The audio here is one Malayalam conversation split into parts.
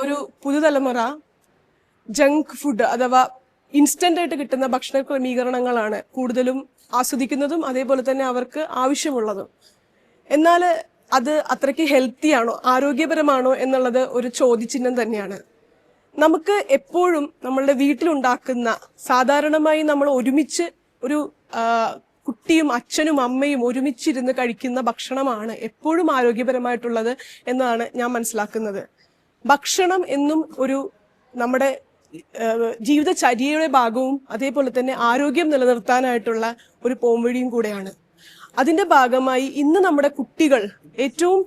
ഒരു പുതുതലമുറ ജങ്ക് ഫുഡ് അഥവാ ഇൻസ്റ്റന്റ് ആയിട്ട് കിട്ടുന്ന ഭക്ഷണ ക്രമീകരണങ്ങളാണ് കൂടുതലും ആസ്വദിക്കുന്നതും അതേപോലെ തന്നെ അവർക്ക് ആവശ്യമുള്ളതും. എന്നാൽ അത് അത്രയ്ക്ക് ഹെൽത്തി ആണോ ആരോഗ്യപരമാണോ എന്നുള്ളത് ഒരു ചോദ്യചിഹ്നം തന്നെയാണ്. നമുക്ക് എപ്പോഴും നമ്മളുടെ വീട്ടിലുണ്ടാക്കുന്ന സാധാരണമായി നമ്മൾ ഒരുമിച്ച് ഒരു കുട്ടിയും അച്ഛനും അമ്മയും ഒരുമിച്ചിരുന്ന് കഴിക്കുന്ന ഭക്ഷണമാണ് എപ്പോഴും ആരോഗ്യപരമായിട്ടുള്ളത് എന്നാണ് ഞാൻ മനസ്സിലാക്കുന്നത്. ഭക്ഷണം എന്നും ഒരു നമ്മുടെ ജീവിതചര്യയുടെ ഭാഗവും അതേപോലെ തന്നെ ആരോഗ്യം നിലനിർത്താനായിട്ടുള്ള ഒരു പോംവഴിയും കൂടെയാണ്. അതിന്റെ ഭാഗമായി ഇന്ന് നമ്മുടെ കുട്ടികൾ ഏറ്റവും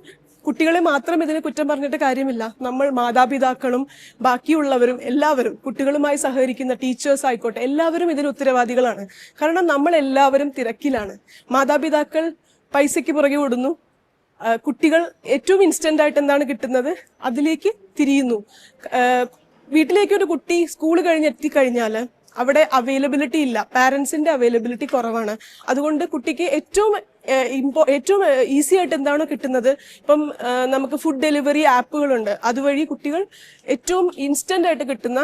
കുട്ടികളെ മാത്രം ഇതിനെ കുറ്റം പറഞ്ഞിട്ട് കാര്യമില്ല. നമ്മൾ മാതാപിതാക്കളും ബാക്കിയുള്ളവരും എല്ലാവരും കുട്ടികളുമായി സഹകരിക്കുന്ന ടീച്ചേഴ്സ് ആയിക്കോട്ടെ എല്ലാവരും ഇതിന് ഉത്തരവാദികളാണ്. കാരണം നമ്മൾ എല്ലാവരും തിരക്കിലാണ്. മാതാപിതാക്കൾ പൈസയ്ക്ക് പുറകെ ഓടുന്നു കുട്ടികൾ ഏറ്റവും ഇൻസ്റ്റന്റ് ആയിട്ട് എന്താണ് കിട്ടുന്നത്? അതിലേക്ക് തിരിയുന്നു. വീട്ടിലേക്ക് ഒരു കുട്ടി സ്കൂൾ കഴിഞ്ഞ് എത്തിക്കഴിഞ്ഞാൽ അവിടെ അവൈലബിലിറ്റി ഇല്ല. പാരന്റ്സിന്റെ അവൈലബിലിറ്റി കുറവാണ്. അതുകൊണ്ട് കുട്ടിക്ക് ഏറ്റവും ഇമ്പോ ഏറ്റവും ഈസി ആയിട്ട് എന്താണ് കിട്ടുന്നത്? ഇപ്പം നമുക്ക് ഫുഡ് ഡെലിവറി ആപ്പുകളുണ്ട്. അതുവഴി കുട്ടികൾ ഏറ്റവും ഇൻസ്റ്റന്റ് ആയിട്ട് കിട്ടുന്ന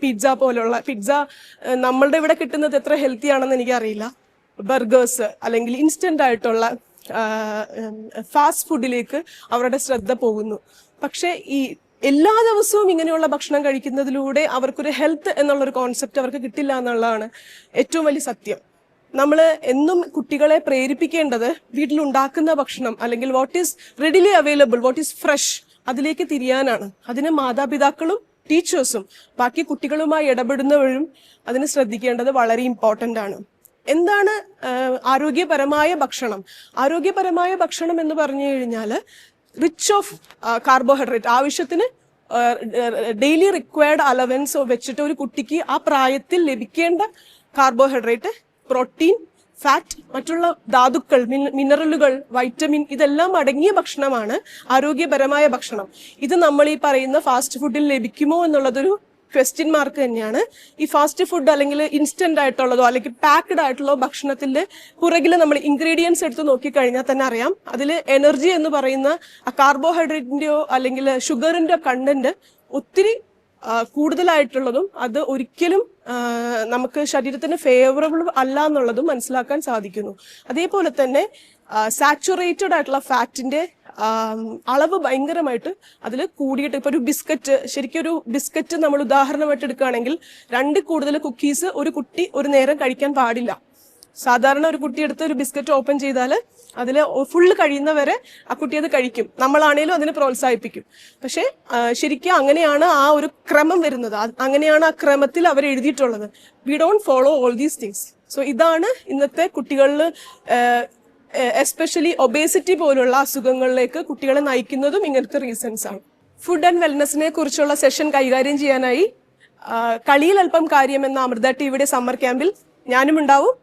പിസ്സ പോലുള്ള പിസ്സ നമ്മളുടെ ഇവിടെ കിട്ടുന്നത് എത്ര ഹെൽത്തി ആണെന്ന് എനിക്കറിയില്ല. ബർഗേഴ്സ് അല്ലെങ്കിൽ ഇൻസ്റ്റന്റ് ആയിട്ടുള്ള ഫാസ്റ്റ് ഫുഡിലേക്ക് അവരുടെ ശ്രദ്ധ പോകുന്നു. പക്ഷേ ഈ എല്ലാ ദിവസവും ഇങ്ങനെയുള്ള ഭക്ഷണം കഴിക്കുന്നതിലൂടെ അവർക്കൊരു ഹെൽത്ത് എന്നുള്ളൊരു കോൺസെപ്റ്റ് അവർക്ക് കിട്ടില്ല എന്നുള്ളതാണ് ഏറ്റവും വലിയ സത്യം. നമ്മൾ എന്നും കുട്ടികളെ പ്രേരിപ്പിക്കേണ്ടത് വീട്ടിലുണ്ടാക്കുന്ന ഭക്ഷണം അല്ലെങ്കിൽ what is readily available what is fresh അതിലേക്ക് തിരിയാനാണ്. അതിന് മാതാപിതാക്കളും ടീച്ചേഴ്സും ബാക്കി കുട്ടികളുമായി ഇടപെടുന്നവരും അതിന് ശ്രദ്ധിക്കേണ്ടത് വളരെ ഇമ്പോർട്ടന്റ് ആണ്. എന്താണ് ആരോഗ്യപരമായ ഭക്ഷണം? ആരോഗ്യപരമായ ഭക്ഷണം എന്ന് പറഞ്ഞു കഴിഞ്ഞാൽ റിച്ച് ഓഫ് കാർബോഹൈഡ്രേറ്റ് ആവശ്യത്തിന് ഡെയിലി റിക്വയർഡ് അലവൻസ് വെച്ചിട്ട് ഒരു കുട്ടിക്ക് ആ പ്രായത്തിൽ ലഭിക്കേണ്ട കാർബോഹൈഡ്രേറ്റ് പ്രോട്ടീൻ ഫാറ്റ് മറ്റുള്ള ധാതുക്കൾ മിനറലുകൾ വൈറ്റമിൻ ഇതെല്ലാം അടങ്ങിയ ഭക്ഷണമാണ് ആരോഗ്യപരമായ ഭക്ഷണം. ഇത് നമ്മൾ ഈ പറയുന്ന ഫാസ്റ്റ് ഫുഡിൽ ലഭിക്കുമോ എന്നുള്ളതൊരു ക്വസ്റ്റ്യൻ മാർക്ക് തന്നെയാണ്. ഈ ഫാസ്റ്റ് ഫുഡ് അല്ലെങ്കിൽ ഇൻസ്റ്റന്റ് ആയിട്ടുള്ളതോ അല്ലെങ്കിൽ പാക്ക്ഡ് ആയിട്ടുള്ള ഭക്ഷണത്തിന്റെ പുറകിൽ നമ്മൾ ഇൻഗ്രീഡിയൻസ് എടുത്ത് നോക്കിക്കഴിഞ്ഞാൽ തന്നെ അറിയാം. അതിൽ എനർജി എന്ന് പറയുന്ന കാർബോഹൈഡ്രേറ്റിന്റെയോ അല്ലെങ്കിൽ ഷുഗറിന്റെ കണ്ടന്റ് ഒത്തിരി കൂടുതലായിട്ടുള്ളതും അത് ഒരിക്കലും നമുക്ക് ശരീരത്തിന് ഫേവറബിൾ അല്ല എന്നുള്ളതും മനസ്സിലാക്കാൻ സാധിക്കുന്നു. അതേപോലെ തന്നെ സാച്ചുറേറ്റഡ് ആയിട്ടുള്ള ഫാറ്റിന്റെ അളവ് ഭയങ്കരമായിട്ട് അതിൽ കൂടിയിട്ട് ഇപ്പൊ ഒരു ബിസ്ക്കറ്റ് ശരിക്കും ഒരു ബിസ്ക്കറ്റ് നമ്മൾ ഉദാഹരണമായിട്ട് എടുക്കുകയാണെങ്കിൽ രണ്ട് കൂടുതൽ കുക്കീസ് ഒരു കുട്ടി ഒരു നേരം കഴിക്കാൻ പാടില്ല. സാധാരണ ഒരു കുട്ടി എടുത്ത് ഒരു ബിസ്ക്കറ്റ് ഓപ്പൺ ചെയ്താൽ അതിൽ ഫുള്ള് കഴിയുന്നവരെ ആ കുട്ടി അത് കഴിക്കും. നമ്മളാണേലും അതിനെ പ്രോത്സാഹിപ്പിക്കും. പക്ഷേ ശരിക്കും അങ്ങനെയാണ് ആ ഒരു ക്രമം വരുന്നത്. അങ്ങനെയാണ് ആ ക്രമത്തിൽ അവർ എഴുതിയിട്ടുള്ളത്. We don't follow all these things so ഇതാണ് ഇന്നത്തെ കുട്ടികളിൽ എസ്പെഷ്യലി ഒബേസിറ്റി പോലുള്ള അസുഖങ്ങളിലേക്ക് കുട്ടികളെ നയിക്കുന്നതും ഇങ്ങനത്തെ റീസൺസ് ആണ്. ഫുഡ് ആൻഡ് വെൽനെസ്സിനെ കുറിച്ചുള്ള സെഷൻ കൈകാര്യം ചെയ്യാനായി കളിയിൽ അല്പം കാര്യം എന്ന അമൃത ടിവിയുടെ സമ്മർ ക്യാമ്പിൽ ഞാനും ഉണ്ടാവും